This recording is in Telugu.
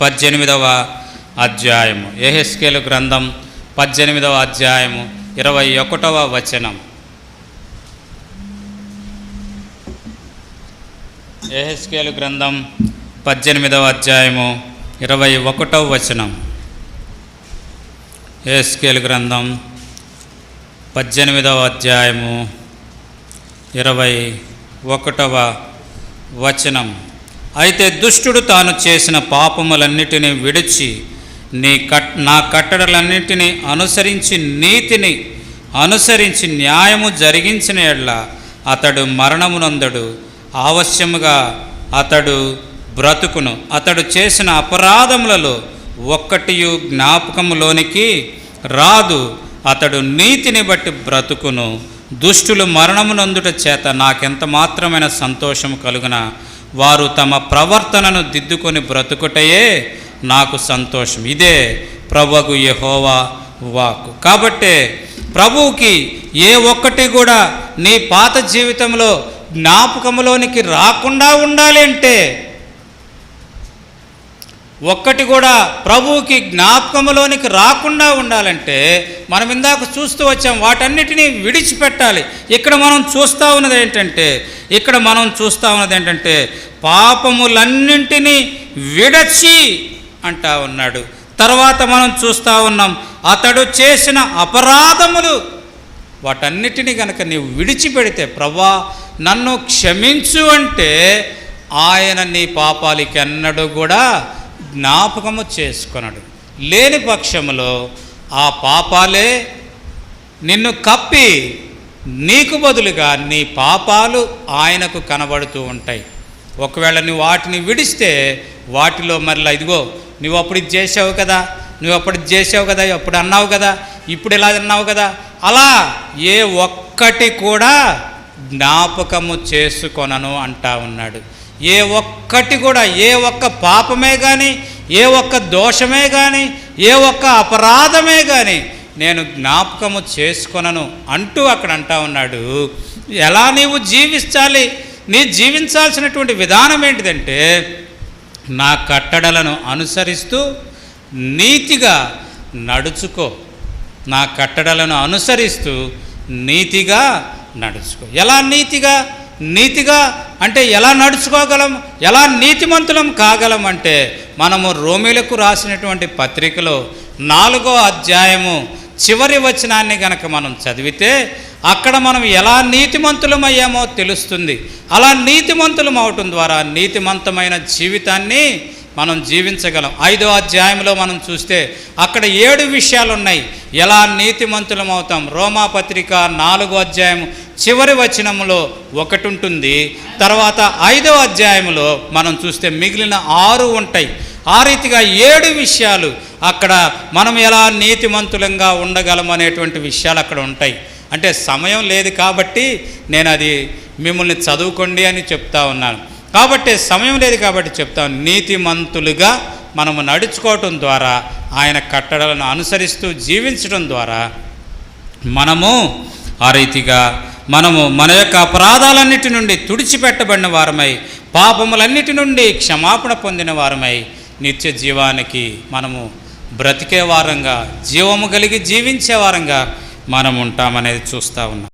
పద్దెనిమిదవ అధ్యాయము. ఏహెస్కేలు గ్రంథం పద్దెనిమిదవ అధ్యాయము ఇరవై ఒకటవ వచనం. ఏహెస్కేలు గ్రంథం పద్దెనిమిదవ అధ్యాయము ఇరవై ఒకటవ వచనం. ఏహెస్కేలు గ్రంథం పద్దెనిమిదవ అధ్యాయము ఇరవై ఒకటవ వచనం. అయితే దుష్టుడు తాను చేసిన పాపములన్నిటినీ విడిచి నీ కట్ నా కట్టడలన్నిటినీ అనుసరించి నీతిని అనుసరించి న్యాయము జరిగించిన ఎడ్ల అతడు మరణమునందడు. ఆవశ్యముగా అతడు బ్రతుకును. అతడు చేసిన అపరాధములలో ఒక్కటియు జ్ఞాపకములోనికి రాదు. అతడు నీతిని బట్టి బ్రతుకును. దుష్టులు మరణమునందుట చేత నాకెంత మాత్రమైన సంతోషము కలుగునా? వారు తమ ప్రవర్తనను దిద్దుకొని బ్రతుకుటయే నాకు సంతోషం. ఇదే ప్రభుకు యహోవా వాక్కు. కాబట్టే ప్రభువుకి ఏ ఒక్కటి కూడా నీ పాత జీవితంలో జ్ఞాపకంలోనికి రాకుండా ఉండాలి అంటే ఒక్కటి కూడా ప్రభువుకి జ్ఞాపకంలోనికి రాకుండా ఉండాలంటే మనం ఇందాక చూస్తూ వచ్చాం వాటన్నిటినీ విడిచిపెట్టాలి. ఇక్కడ మనం చూస్తూ ఉన్నది ఏంటంటే ఇక్కడ మనం చూస్తూ ఉన్నది ఏంటంటే పాపములన్నింటినీ విడచి అంటా ఉన్నాడు. తర్వాత మనం చూస్తూ ఉన్నాం అతడు చేసిన అపరాధములు వాటన్నిటినీ కనుక నీవు విడిచిపెడితే ప్రభా నన్ను క్షమించు అంటే ఆయన నీ పాపాలకి ఎన్నడూ కూడా జ్ఞాపకము చేసుకొనడు. లేని పక్షములో ఆ పాపాలే నిన్ను కప్పి నీకు బదులుగా నీ పాపాలు ఆయనకు కనబడుతూ ఉంటాయి. ఒకవేళ నువ్వు వాటిని విడిస్తే వాటిలో మరలా ఇదిగో నువ్వు అప్పుడు ఇది చేసావు కదా నువ్వు అప్పుడు చేసావు కదా అప్పుడు అన్నావు కదా ఇప్పుడు ఇలా అన్నావు కదా అలా ఏ ఒక్కటి కూడా జ్ఞాపకము చేసుకొనను అంటా ఉన్నాడు. ఏ ఒక్కటి కూడా ఏ ఒక్క పాపమే కానీ ఏ ఒక్క దోషమే కానీ ఏ ఒక్క అపరాధమే కానీ నేను జ్ఞాపకము చేసుకొనను అంటూ అక్కడ అంటా ఉన్నాడు. ఎలా నీవు జీవించాలి? నీ జీవించాల్సినటువంటి విధానం ఏంటిదంటే నా కట్టడలను అనుసరిస్తూ నీతిగా నడుచుకో. నా కట్టడలను అనుసరిస్తూ నీతిగా నడుచుకో. ఎలా నీతిగా? నీతిగా అంటే ఎలా నడుచుకోగలం? ఎలా నీతిమంతులం కాగలం అంటే మనము రోమిలకు రాసినటువంటి పత్రికలో నాలుగో అధ్యాయము చివరి వచనాన్ని గనక మనం చదివితే అక్కడ మనం ఎలా నీతిమంతులమయ్యామో తెలుస్తుంది. అలా నీతిమంతులం అవటం ద్వారా నీతిమంతమైన జీవితాన్ని మనం జీవించగలం. ఐదో అధ్యాయంలో మనం చూస్తే అక్కడ ఏడు విషయాలు ఉన్నాయి ఎలా నీతిమంతులం అవుతాం? రోమా పత్రిక నాలుగో అధ్యాయం చివరి వచనంలో ఒకటి ఉంటుంది తర్వాత ఐదో అధ్యాయంలో మనం చూస్తే మిగిలిన ఆరు ఉంటాయి. ఆ రీతిగా ఏడు విషయాలు అక్కడ మనం ఎలా నీతిమంతులంగా ఉండగలం అనేటువంటి విషయాలు అక్కడ ఉంటాయి. అంటే సమయం లేదు కాబట్టి నేను అది మిమ్మల్ని చదువుకోండి అని చెప్తా ఉన్నాను. కాబట్టి సమయం లేదు కాబట్టి చెప్తాను నీతిమంతులుగా మనము నడుచుకోవటం ద్వారా ఆయన కట్టడలను అనుసరిస్తూ జీవించడం ద్వారా మనము ఆ రీతిగా మనము మన యొక్క అపరాధాలన్నిటి నుండి తుడిచిపెట్టబడిన వారమై పాపములన్నిటి నుండి క్షమాపణ పొందిన వారమై నిత్య జీవానికి మనము బ్రతికే వారంగా జీవము కలిగి జీవించే వారంగా మనం ఉంటామనేది చూస్తూ ఉన్నాం.